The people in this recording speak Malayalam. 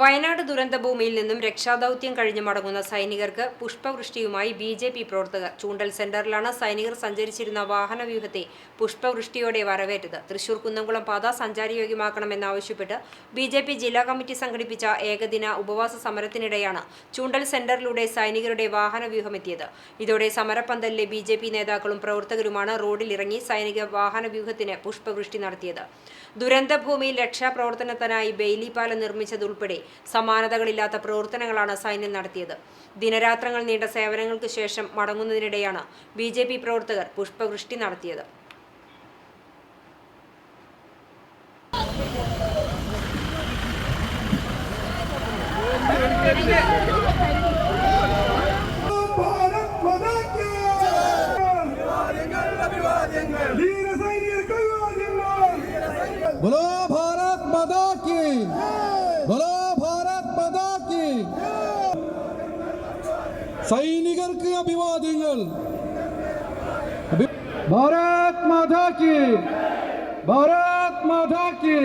വയനാട് ദുരന്തഭൂമിയിൽ നിന്നും രക്ഷാദൌത്യം കഴിഞ്ഞ് മടങ്ങുന്ന സൈനികർക്ക് പുഷ്പവൃഷ്ടിയുമായി ബി ജെ പി പ്രവർത്തകർ. ചൂണ്ടൽ സെന്ററിലാണ് സൈനികർ സഞ്ചരിച്ചിരുന്ന വാഹനവ്യൂഹത്തെ പുഷ്പവൃഷ്ടിയോടെ വരവേറ്റത്. തൃശൂർ കുന്നംകുളം പാത സഞ്ചാരയോഗ്യമാക്കണമെന്നാവശ്യപ്പെട്ട് ബി ജെ പി ജില്ലാ കമ്മിറ്റി സംഘടിപ്പിച്ച ഏകദിന ഉപവാസ സമരത്തിനിടെയാണ് ചൂണ്ടൽ സെന്ററിലൂടെ സൈനികരുടെ വാഹനവ്യൂഹമെത്തിയത്. ഇതോടെ സമരപ്പന്തലിലെ ബി ജെ പി നേതാക്കളും പ്രവർത്തകരുമാണ് റോഡിലിറങ്ങി സൈനിക വാഹനവ്യൂഹത്തിന് പുഷ്പവൃഷ്ടി നടത്തിയത്. ദുരന്തഭൂമിയിൽ രക്ഷാപ്രവർത്തനത്തിനായി ബെയിലി നിർമ്മിച്ചതുൾപ്പെടെ സമാനതകളില്ലാത്ത പ്രവർത്തനങ്ങളാണ് സൈന്യം നടത്തിയത്. ദിനരാത്രങ്ങൾ നീണ്ട സേവനങ്ങൾക്ക് ശേഷം മടങ്ങുന്നതിനിടെയാണ് ബി ജെ പി പ്രവർത്തകർ പുഷ്പവൃഷ്ടി നടത്തിയത്. बोलो സൈനികർക്ക് അഭിവാദ്യങ്ങൾ അഭി- ഭാരത് മാതാ കി ഭാരത് മാതാ കി